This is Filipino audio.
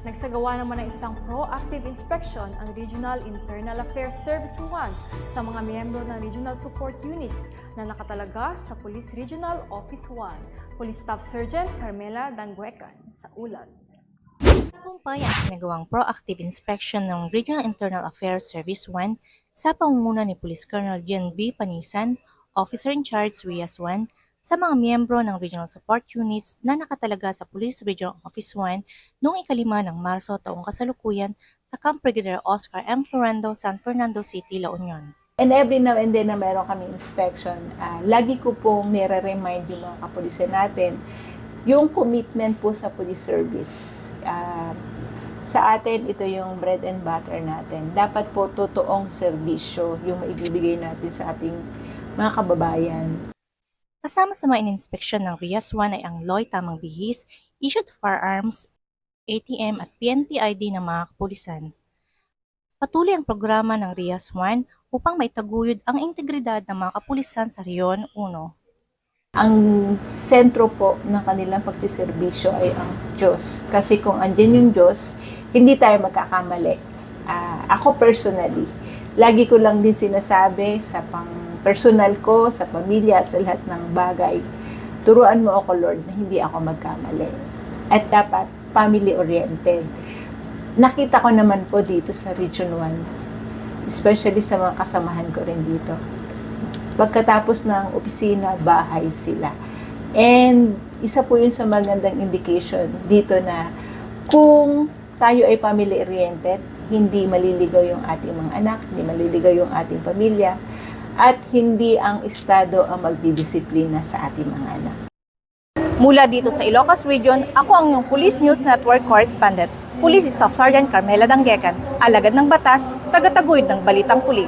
Nagsagawa naman ng isang proactive inspection ang Regional Internal Affairs Service 1 sa mga miyembro ng Regional Support Units na nakatalaga sa Police Regional Office 1. Police Staff Sergeant Carmela Dangwecan sa ulat. Tagumpay ang ginagawang proactive inspection ng Regional Internal Affairs Service 1 sa pangunguna ni Police Colonel Jen B. Panisan, Officer in Charge Rias 1, sa mga miyembro ng Regional Support Units na nakatalaga sa Police Regional Office 1 noong ikalima ng Marso taong kasalukuyan sa Camp Brigadier Oscar M. Florendo, San Fernando City, La Union. And every now and then na meron kami inspection, ah, lagi ko pong nire-remind yung mga kapulisan natin yung commitment po sa police service. Ah, sa atin, ito yung bread and butter natin. Dapat po totoong serbisyo yung maibibigay natin sa ating mga kababayan. Kasama sa mga ininspeksyon ng RIAS 1 ay ang LOY Tamang Bihis, issued firearms, ATM at PNP ID ng mga kapulisan. Patuloy ang programa ng RIAS 1 upang maitaguyod ang integridad ng mga kapulisan sa Rion 1. Ang sentro po ng kanilang pagsiservisyo ay ang Diyos. Kasi kung andyan yung Diyos, hindi tayo magkakamali. Ah, ako personally, lagi ko lang din sinasabi sa pang personal ko, sa pamilya, sa lahat ng bagay, turuan mo ako, Lord, na hindi ako magkamali. At dapat family-oriented. Nakita ko naman po dito sa Region 1, especially sa mga kasamahan ko rin dito. Pagkatapos ng opisina, bahay sila. And isa po yun sa magandang indication dito na kung tayo ay family-oriented, hindi maliligaw yung ating mga anak, hindi maliligaw yung ating pamilya, at hindi ang Estado ang magdidisiplina sa ating mga anak. Mula dito sa Ilocos Region, ako ang iyong Police News Network correspondent, Police Staff Sergeant Carmela Danggecan, alagad ng batas, tagataguyod ng balitang pulis.